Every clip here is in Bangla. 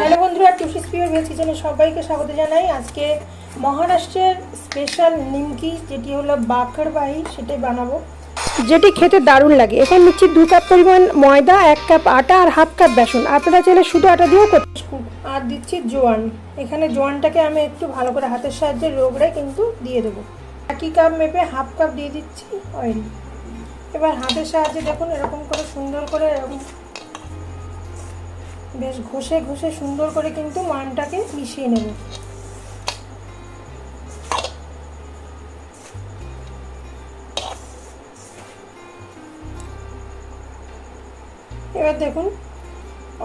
হ্যালো বন্ধুরা টুসিস পিওর ভেজ কিচেনে সবাইকে স্বাগত জানাই। আজকে মহারাষ্ট্রের স্পেশাল নিমকি, যেটি হলো বাকরবাহি, সেটাই বানাবো। যেটি খেতে দারুণ লাগে। এখানে নিচ্ছি দু কাপ পরিমাণ ময়দা, এক কাপ আটা আর হাফ কাপ বেসন। আপনারা চাইলে শুধু আটা দিয়েও করতে আর দিচ্ছি জোয়ান। এখানে জোয়ানটাকে আমি একটু ভালো করে হাতের সাহায্যে রোগড়ে কিন্তু দিয়ে দেবো। একই কাপ মেপে হাফ কাপ দিয়ে দিচ্ছি অয়েল এবার হাতের সাহায্যে দেখুন, এরকম করে সুন্দর করে এরকম বেশ ঘষে ঘষে সুন্দর করে কিন্তু মানটাকে মিশিয়ে নেব। এবার দেখুন,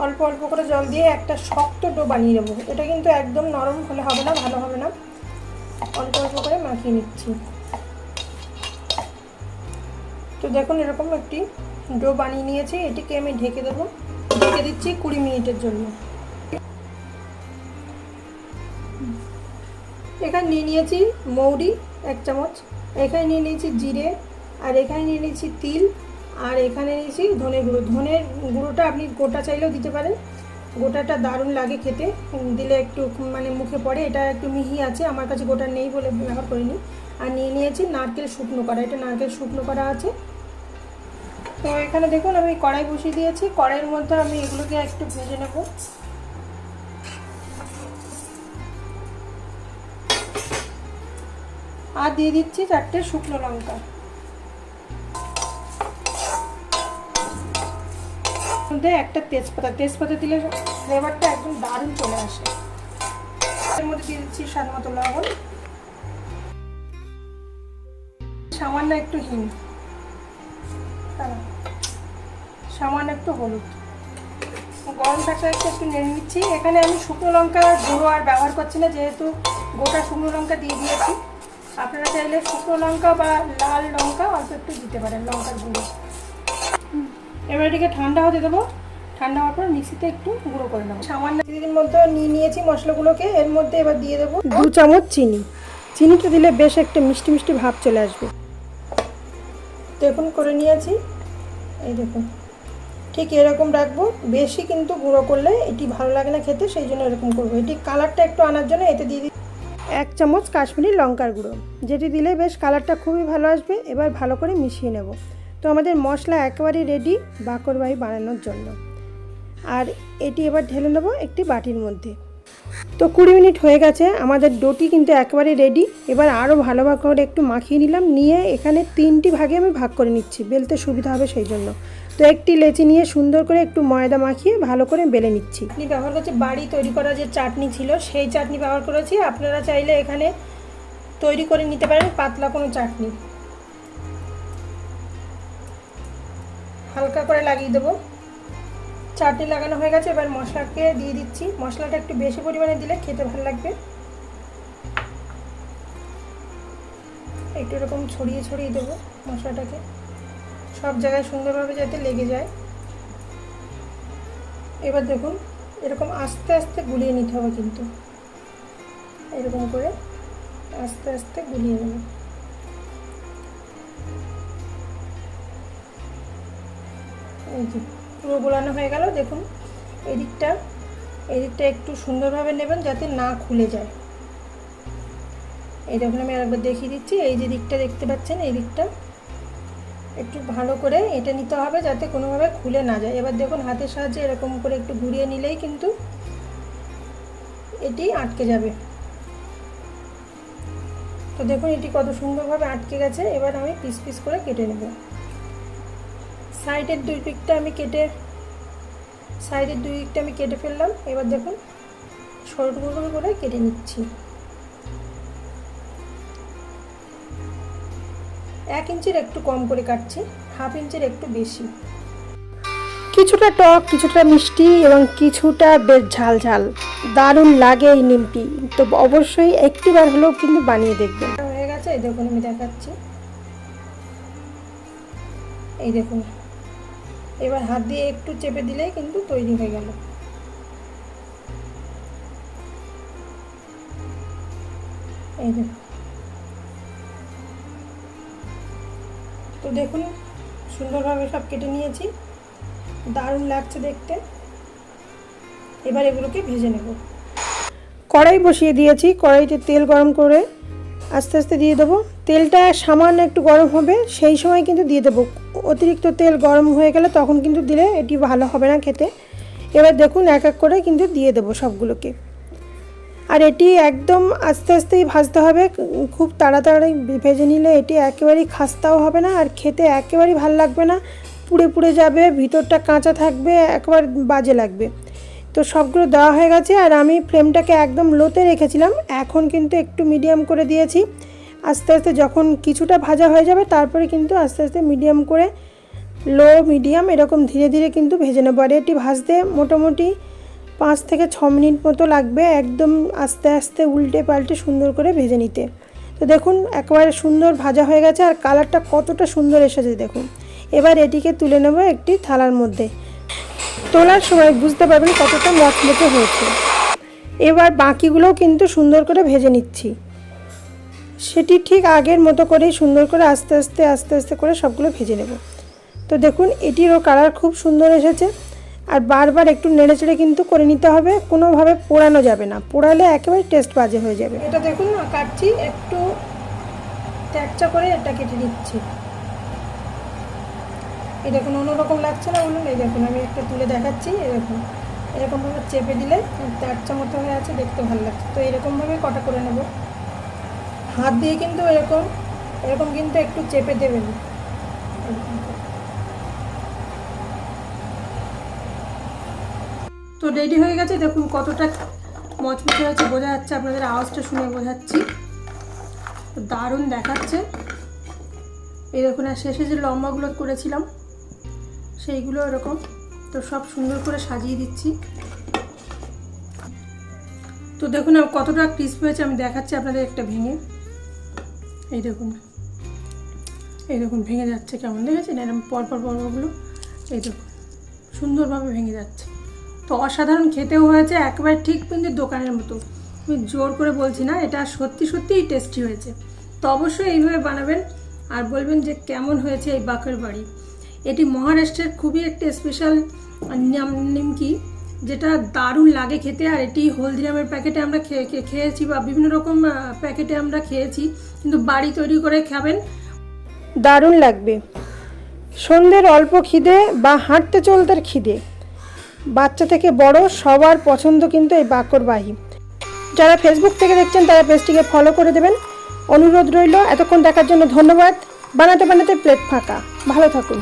অল্প অল্প করে জল দিয়ে একটা শক্ত ডো বানিয়ে নেব। এটা কিন্তু একদম নরম হলে হবে না, ভালো হবে না। অল্প অল্প করে মাখিয়ে নিচ্ছি। তো দেখুন, এরকম একটি ডো বানিয়ে নিয়েছি। এটিকে আমি ঢেকে দেবো। ঢেকে দিচ্ছি কুড়ি মিনিটের জন্য। এখানে নিয়ে নিয়েছি মৌরি, এক চামচ। এখানে নিয়ে নিয়েছি জিরে, আর এখানে নিয়ে নিয়েছি তিল, আর এখানে নিয়েছি ধনে গুঁড়ো। ধনের গুঁড়োটা আপনি গোটা চাইলেও দিতে পারেন। গোটাটা দারুণ লাগে খেতে। দিলে একটু মানে মুখে পড়ে। এটা একটু মিহি আছে, আমার কাছে গোটা নেই বলে ব্যবহার করিনি। আর নিয়ে নিয়েছি নারকেল শুকনো করা এটা নারকেল শুকনো করা আছে। তো এখানে দেখুন, আমি কড়াই বসিয়ে দিয়েছি। কড়াইয়ের মধ্যে আমি এগুলোকে একটু ভেজে নেব। আর দিয়ে দিচ্ছি চারটে শুকনো লঙ্কা। একটা তেজপাতা। তেজপাতা দিলে ফ্লেভারটা একদম দারুণ চলে আসে। এর মধ্যে দিয়ে দিচ্ছি স্বাদ মতো লবণ। সামান্য একটু হিং। সামান্য একটু হলুদ। গরম থাকতে একটু নেড়ে নিচ্ছি। এখানে আমি শুকনো লঙ্কা গুঁড়ো আর ব্যবহার করছি না, যেহেতু গোটা শুকনো লঙ্কা দিয়ে দিয়েছি। আপনারা চাইলে শুকনো লঙ্কা বা লাল লঙ্কা অল্প একটু দিতে পারেন লঙ্কার গুঁড়ো। এবার এটিকে ঠান্ডা হতে দেবো। ঠান্ডা হওয়ার পর মিক্সিতে একটু গুঁড়ো করে নেব। সামান্য চিনির মধ্যে নিয়ে নিয়েছি মশলাগুলোকে। এর মধ্যে এবার দিয়ে দেবো দু চামচ চিনি। চিনিটা দিলে বেশ একটা মিষ্টি মিষ্টি ভাব চলে আসবে। দেখুন করে নিয়েছি। এই দেখুন। ঠিক এরকম রাখব। বেশি কিন্তু গুঁড়ো করলে এটি ভালো লাগে না খেতে, সেই জন্য এরকম করব। এটি কালারটা একটু আনার জন্য এতে দিয়ে এক চামচ কাশ্মীরি লঙ্কার গুঁড়ো। যেটি দিলে বেশ কালারটা খুবই ভালো আসবে। এবার ভালো করে মিশিয়ে নেব। তো আমাদের মশলা একেবারেই রেডি বাকরবাই বানানোর জন্য। আর এটি এবার ঢেলে নেব একটি বাটির মধ্যে। তো কুড়ি মিনিট হয়ে গেছে, আমাদের ডোটি কিন্তু একেবারে রেডি এবার আরও ভালোভাবে করে একটু মাখিয়ে নিলাম, নিয়ে এখানে তিনটি ভাগে আমি ভাগ করে নিচ্ছি, বেলতে সুবিধা হবে সেই জন্য। তো একটি লেচি নিয়ে সুন্দর করে একটু ময়দা মাখিয়ে ভালো করে বেলে নিচ্ছি। আপনি ব্যবহার করছি, বাড়ি তৈরি করা যে চাটনি ছিল, সেই চাটনি ব্যবহার করেছি। আপনারা চাইলে এখানে তৈরি করে নিতে পারেন, পাতলা কোনো চাটনি। হালকা করে লাগিয়ে দেবো। চাটনি লাগানো হয়ে গেছে, এবার মশলাকে দিয়ে দিচ্ছি। মশলাটা একটু বেশি পরিমাণে দিলে খেতে ভালো লাগবে। একটু এরকম ছড়িয়ে ছড়িয়ে দেবো মশলাটাকে। সব জায়গায় সুন্দরভাবে যাতে লেগে যায়। এবার দেখুন, এরকম আস্তে আস্তে গুলিয়ে নিতে হবে কিন্তু। এরকম করে আস্তে আস্তে গুলিয়ে নেব। এই যে পুরো গোলানো হয়ে গেল। দেখুন, এদিকটা এদিকটা একটু সুন্দরভাবে নেবেন যাতে না খুলে যায়। এই দেখুন, আমি আরেকবার দেখিয়ে দিচ্ছি। এই যে দিকটা দেখতে পাচ্ছেন, এই দিকটা একটু ভালো করে এটা নিতে হবে যাতে কোনোভাবে খুলে না যায়। এবার দেখুন, হাতের সাহায্যে এরকম করে একটু ঘুরিয়ে নিলেই কিন্তু এটি আটকে যাবে। তো দেখুন, এটি কত সুন্দরভাবে আটকে গেছে। এবার আমি পিস পিস করে কেটে নেব। সাইডের দুই দিকটা আমি কেটে, সাইডের দুই দিকটা আমি কেটে ফেললাম। এবার দেখুন সরু করে কেটে নিচ্ছি। এক ইঞ্চির একটু কম করে কাটছি, হাফ ইঞ্চির একটু বেশি। কিছুটা টক, কিছুটা মিষ্টি এবং কিছুটা বেশ ঝাল ঝাল। দারুণ লাগে এই নিমটি। তো অবশ্যই একটিবার হলেও কিন্তু বানিয়ে দেখবেন। হয়ে গেছে, এই দেখুন আমি দেখাচ্ছি। এই দেখুন। এবার হাত দিয়ে একটু চেপে দিলেই কিন্তু তৈরি হয়ে গেল। এই দেখুন তো দেখুন, সুন্দরভাবে সব কেটে নিয়েছি। দারুণ লাগছে দেখতে। এবার এগুলোকে ভেজে নেব। কড়াই বসিয়ে দিয়েছি। কড়াইতে তেল গরম করে আস্তে আস্তে দিয়ে দেবো। তেলটা সামান্য একটু গরম হবে, সেই সময় কিন্তু দিয়ে দেবো। অতিরিক্ত তেল গরম হয়ে গেলে তখন কিন্তু দিলে এটি ভালো হবে না খেতে। এবার দেখুন এক এক করে কিন্তু দিয়ে দেবো সবগুলোকে। আর এটি একদম আস্তে আস্তেই ভাজতে হবে, খুব তাড়াতাড়ি ভেজে নিলে এটি একেবারেই খাস্তাও হবে না আর খেতে একেবারেই ভালো লাগবে না। পুড়ে পুড়ে যাবে, ভিতরটা কাঁচা থাকবে, একবার বাজে লাগবে। তো সবগুলো দেওয়া হয়ে গেছে আর আমি ফ্লেমটাকে একদম লোতে রেখেছিলাম, এখন কিন্তু একটু মিডিয়াম করে দিয়েছি। আস্তে আস্তে যখন কিছুটা ভাজা হয়ে যাবে, তারপরে কিন্তু আস্তে আস্তে মিডিয়াম করে লো মিডিয়াম এরকম ধীরে ধীরে কিন্তু ভেজে নেব। আর এটি ভাজতে মোটামুটি পাঁচ থেকে ছ মিনিট মতো লাগবে একদম আস্তে আস্তে উল্টে পাল্টে সুন্দর করে ভেজে নিতে। তো দেখুন, একেবারে সুন্দর ভাজা হয়ে গেছে আর কালারটা কতটা সুন্দর এসেছে দেখুন। এবার এটিকে তুলে নেব একটি থালার মধ্যে। তোলার সময় বুঝতে পারবেন কতটা মচমচে হয়েছে। এবার বাকিগুলোও কিন্তু সুন্দর করে ভেজে নিচ্ছি। সেটি ঠিক আগের মতো করেই সুন্দর করে আস্তে আস্তে আস্তে আস্তে করে সবগুলো ভেজে নেব। তো দেখুন, এটিরও কালার খুব সুন্দর এসেছে। আর বারবার একটু নেড়েচেড়ে কিন্তু করে নিতে হবে। কোনোভাবে পোড়ানো যাবে না। পোড়ালে একেবারে টেস্ট বাজে হয়ে যাবে। এটা দেখুন, কাটছি, একটু ট্যাকচা করে এটা কেটে নিচ্ছি। এই দেখুন, অন্যরকম লাগছে না বলুন? এই দেখুন, আমি একটা তুলে দেখাচ্ছি এরকম এরকমভাবে চেপে দিলে ট্যাকচা মতো হয়ে আছে, দেখতে ভালো লাগছে। তো এরকমভাবে কটা করে নেব? হাত দিয়ে কিন্তু এরকম এরকম কিন্তু একটু চেপে দেবেন। তো রেডি হয়ে গেছে, দেখুন কতটা মচমচে হয়েছে, বোঝা যাচ্ছে, আপনাদের আওয়াজটা শুনে বোঝাচ্ছি। দারুণ দেখাচ্ছে। এই দেখুন, আর শেষে যে লম্বাগুলো করেছিলাম, সেইগুলো এরকম। তো সব সুন্দর করে সাজিয়ে দিচ্ছি। তো দেখুন কতটা ক্রিস্প হয়েছে, আমি দেখাচ্ছি আপনাদের একটা ভেঙে। এই দেখুন। এই দেখুন, ভেঙে যাচ্ছে কেমন? দেখেছেন? এরকম পরপর পর্বগুলো এই দেখুন, সুন্দরভাবে ভেঙে যাচ্ছে। তো অসাধারণ খেতেও হয়েছে, একেবারে ঠিক কিন্তু দোকানের মতো। আমি জোর করে বলছি না, এটা সত্যি সত্যিই টেস্টি হয়েছে। তো অবশ্যই এইভাবে বানাবেন আর বলবেন যে কেমন হয়েছে এই বাকের বাড়ি। এটি মহারাষ্ট্রের খুবই একটা স্পেশাল নিমকি যেটা দারুণ লাগে খেতে, আর এটি হলদিরামের প্যাকেটে আমরা খেয়ে খেয়ে- খেয়েছি বা বিভিন্ন রকম প্যাকেটে আমরা খেয়েছি। কিন্তু বাড়ি তৈরি করে খাবেন। দারুণ লাগবে। সন্ধ্যের অল্প খিদে বা হাঁটতে চলতে খিদে। বাচ্চা থেকে বড় সবার পছন্দ কিন্তু এই বাকরবাহী যারা ফেসবুক থেকে দেখছেন, তারা পেজটিকে ফলো করে দেবেন। অনুরোধ রইল, এতক্ষণ দেখার জন্য ধন্যবাদ। বানাতে বানাতে প্লেট ফাঁকা। ভালো থাকুন।